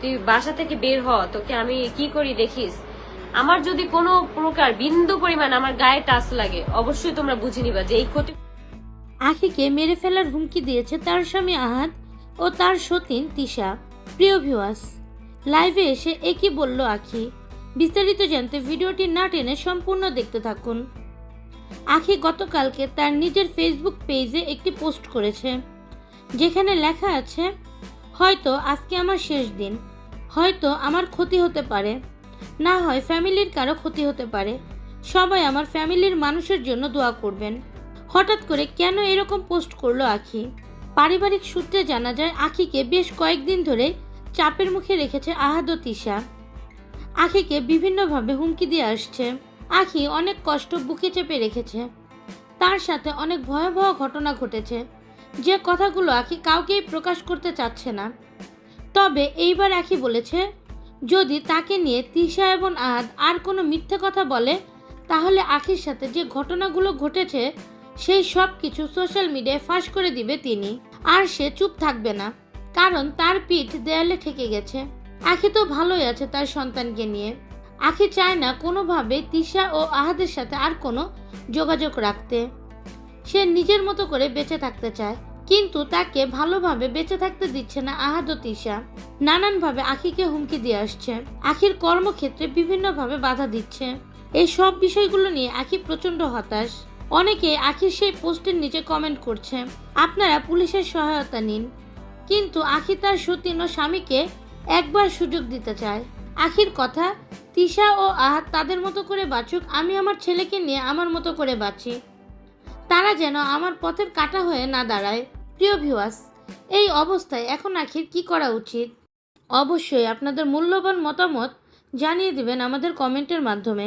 তুই বাসা থেকে বের হ, তোকে আমি কি করি দেখিস? আমার যদি কোনো প্রকার বিন্দু পরিমাণ আমার গায়ে টাচ লাগে, অবশ্যই তোমরা বুঝে নিবা যে এই ক্ষতি আখিকে মেরে ফেলার হুমকি দিয়েছে তার স্বামী আহাদ ও তার সতীন তিশা। প্রিয় ভিউয়ার্স, লাইভে এসে একই বলল আখি। বিস্তারিত জানতে ভিডিওটি না টেনে সম্পূর্ণ দেখতে থাকুন। আখি গতকালকে তার নিজের ফেসবুক পেজে একটি পোস্ট করেছে, যেখানে লেখা আছে, হয়তো আজকে আমার শেষ দিন। হয়তো আমার ক্ষতি হতে পারে। না হয় ফ্যামিলির কারও ক্ষতি হতে পারে। সবাই আমার ফ্যামিলির মানুষের জন্য দোয়া করবেন। হঠাৎ করে কেন এরকম পোস্ট করল আখি? পারিবারিক সূত্রে জানা যায়, আখিকে বেশ কয়েকদিন ধরে চাপের মুখে রেখেছে আহাদ ও তিশা। আখিকে বিভিন্নভাবে হুমকি দিয়ে আসছে। আখি অনেক কষ্ট বুকে চেপে রেখেছে। তার সাথে অনেক ভয়াবহ ঘটনা ঘটেছে। যে কথাগুলো আখি কাউকেই প্রকাশ করতে চাচ্ছে না। তবে এইবার আখি বলেছে, যদি তাকে নিয়ে তিশা এবং আহাদ আর কোনো মিথ্যে কথা বলে, তাহলে আখির সাথে যে ঘটনাগুলো ঘটেছে, সেই সব কিছু সোশ্যাল মিডিয়ায় ফাঁস করে দিবে তিনি। আর সে চুপ থাকবে না, কারণ তার পিঠ দেয়ালে ঠেকে গেছে। আখি তো ভালোই আছে তার সন্তানকে নিয়ে। আখি চায় না কোনোভাবে তিশা ও আহাদের সাথে আর কোনো যোগাযোগ রাখতে। সে নিজের মতো করে বেঁচে থাকতে চায়। কিন্তু তাকে ভালোভাবে বেঁচে থাকতে দিচ্ছে না আহাদ ও তিশা। নানানভাবে আখিকে হুমকি দিয়ে আসছে। আখির কর্মক্ষেত্রে বিভিন্নভাবে বাধা দিচ্ছে। এই সব বিষয়গুলো নিয়ে আখি প্রচণ্ড হতাশ। অনেকে আখির সেই পোস্টের নিচে কমেন্ট করছে, আপনারা পুলিশের সহায়তা নিন। কিন্তু আখি তার সতীন ও স্বামীকে একবার সুযোগ দিতে চায়। আখির কথা, তিশা ও আহাত তাদের মতো করে বাঁচুক, আমি আমার ছেলেকে নিয়ে আমার মতো করে বাঁচি। তারা যেন আমার পথের কাটা হয়ে না দাঁড়ায়। প্রিয় ভিউয়ার্স, এই অবস্থায় এখন আখির কি করা উচিত? অবশ্যই আপনাদের মূল্যবান মতামত জানিয়ে দিবেন আমাদের কমেন্টের মাধ্যমে।